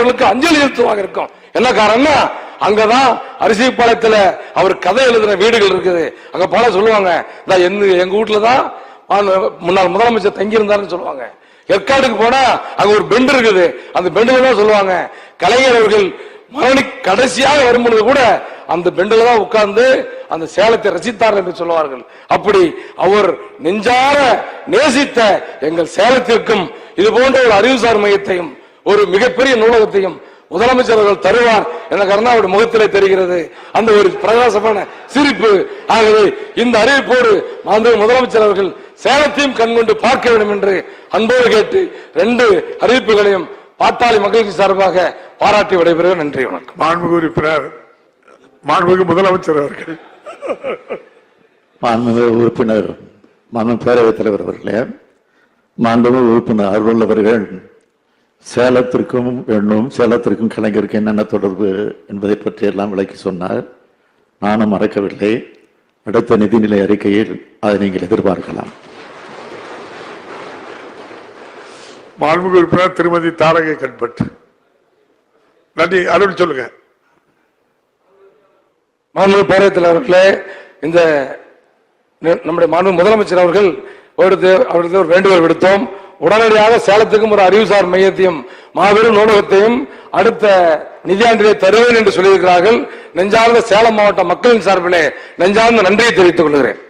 அவர்களுக்கு அஞ்சலி செலுத்துவாங்க இருக்கும். என்ன காரணம்னா அங்கதான் அரிசிப்பாளையத்துல அவர் கதை எழுதின வீடுகள் இருக்குது. அங்க போல சொல்லுவாங்க. எங்க வீட்டுல தான் முன்னாள் முதலமைச்சர் தங்கி இருந்தாருன்னு சொல்லுவாங்க. ஏற்காடுக்கு போனா அங்க ஒரு பெண்டு இருக்குது. அந்த பெண்டுல தான் சொல்லுவாங்க. கலைஞர் அவர்கள் மரணி கடைசியாக வரும்பொழுது கூட அந்த பெண்டில் தான் உட்கார்ந்து அந்த சேலத்தை ரசித்தார் என்று சொல்லுவார்கள். அப்படி அவர் நெஞ்சார நேசித்த எங்கள் சேலத்திற்கும் இது போன்ற ஒரு அறிவுசார் மையத்தையும் ஒரு மிகப்பெரிய நூலகத்தையும் முதலமைச்சர் அவர்கள் தருவார் என கருணாவுடைய முகத்திலே தெரிகிறது. அந்த ஒரு பிரகாசமான சிரிப்பு. ஆகவே இந்த அறிவிப்போடு மாண்பு முதலமைச்சர் அவர்கள் சேலத்தையும் கண்கொண்டு பார்க்க வேண்டும் என்று அன்போடு கேட்டு ரெண்டு அறிவிப்புகளையும் பாட்டாளி மகிழ்ச்சி சார்பாக பாராட்டி விடைபெறுகிறேன். நன்றி வணக்கம். மாண்புமிகு உறுப்பினர் மாண்புமிகு முதலமைச்சர் அவர்கள். மாண்புமிகு உறுப்பினர் மாண்பு பேரவைத் தலைவர் அவர்களே மாண்புமிகு உறுப்பினர் அருள் அவர்கள் சேலத்திற்கும் எண்ணும் சேலத்திற்கும் கலைஞருக்கும் என்னென்ன தொடர்பு என்பதை பற்றி எல்லாம் விளக்கி சொன்னார். நானும் மறக்கவில்லை. அடுத்த நிதிநிலை அறிக்கையில் அதை நீங்கள் எதிர்பார்க்கலாம். மாண்புமிகு உறுப்பினர் திருமதி தாரகை கண்பட் நன்றி. அருள் சொல்லுங்க. மாண்பு பேரவைத் தலைவர்களே இந்த நி- நம்முடைய மாண்பு முதலமைச்சர் அவர்கள் அவருக்கு ஒரு வேண்டுகோள் விடுத்தோம். உடனடியாக சேலத்துக்கும் ஒரு அறிவுசார் மையத்தையும் மாபெரும் நூலகத்தையும் அடுத்த நிதியாண்டிலே தருவேன் என்று சொல்லியிருக்கிறார்கள். நெஞ்சார்ந்த சேலம் மாவட்ட மக்களின் சார்பிலே நெஞ்சார்ந்த நன்றியை தெரிவித்துக் கொள்கிறேன்.